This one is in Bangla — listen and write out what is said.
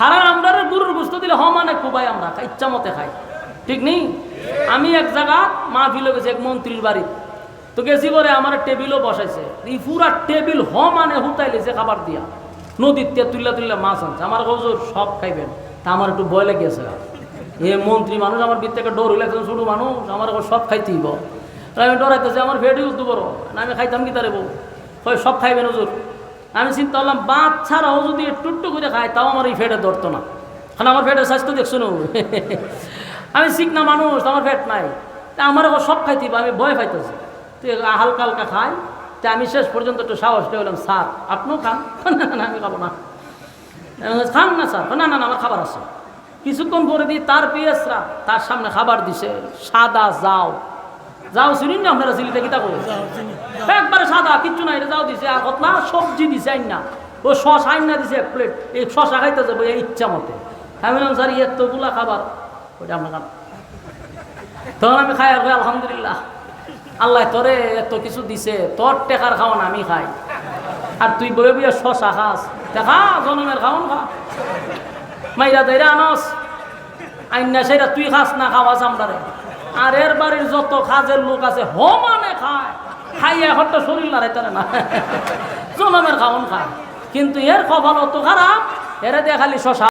হারাম আমরা গরুর গুস্ত দিলে হ মানে খুবাই আমরা খাই, ইচ্ছা মতে খাই। ঠিক নেই? আমি এক জায়গা মা ফিলে গেছি এক মন্ত্রীর বাড়ি। তো গেছি করে আমার টেবিলও বসাইছে। এই পুরা টেবিল হ মানে হুতাই লেছে খাবার দিয়া। নদীর তে তুললে তুললে মাছ আনছে। আমার হজুর সব খাইবেন। তা আমার একটু ভয় লেগেছে। এ মন্ত্রী মানুষ আমার ভিত থেকে ডর হইলে একজন ছোটো মানুষ আমার সব খাইতেই আমি ডরাইতেছি আমার ভেড়ি উঠতে না। আমি খাইতাম কি তারে বউ? সব খাইবেন হুজুর। আমি চিন্তা করলাম বাচ্চারাও যদি একটু একটু করে খায় তাও আমার এই ফেটে ধরতো না। কারণ আমার ফেটের স্বাস্থ্য দেখছ না আমি শিখ না মানুষ আমার ফেট নাই। তা আমার সব খাইতে আমি ভয় পাইতেছি। তুই হালকা হালকা খাই। তা আমি শেষ পর্যন্ত একটু সাহস দিয়ে বললাম স্যার আপনিও খান? না না, আমি খাব না। খান না স্যার। না না না আমার খাবার আছে। কিছুক্ষণ পরে দিয়ে তার পিএসরা তার সামনে খাবার দিছে সাদা যাও। যাও শুনুন না আপনারা সিলিটা কিতা করে সাদা কিচ্ছু নাই এটা যাও দিছে আর না সবজি দিছে আইন। না ও শস আইন না দিছে এক প্লেট, এই শশা খাইতে যাব এই ইচ্ছা মতে। আমি বললাম, স্যার এতগুলা খাবার। ওইটা আপনার খান তখন আমি খাই, আর আলহামদুলিল্লাহ, আল্লাহ তোরে এত কিছু দিছে, তোর টেকার খাওয়ান আমি খাই। আর তুই বয়ে বইয়ে শশা খাস। দেখা, জনমের খাওয়ান খা। মাইরা দেরা আনস। আইনা সেটা তুই খাস না, খাওয়াস আমরারে। আর এর বাড়ির যত কাজের লোক আছে হ মানে খায়। খাইয়া হট্ট শরীর লড়াইতে না। জনমের খাওন খায়। কিন্তু এর কপাল অত খারাপ, এরা দেখালি খালি শশা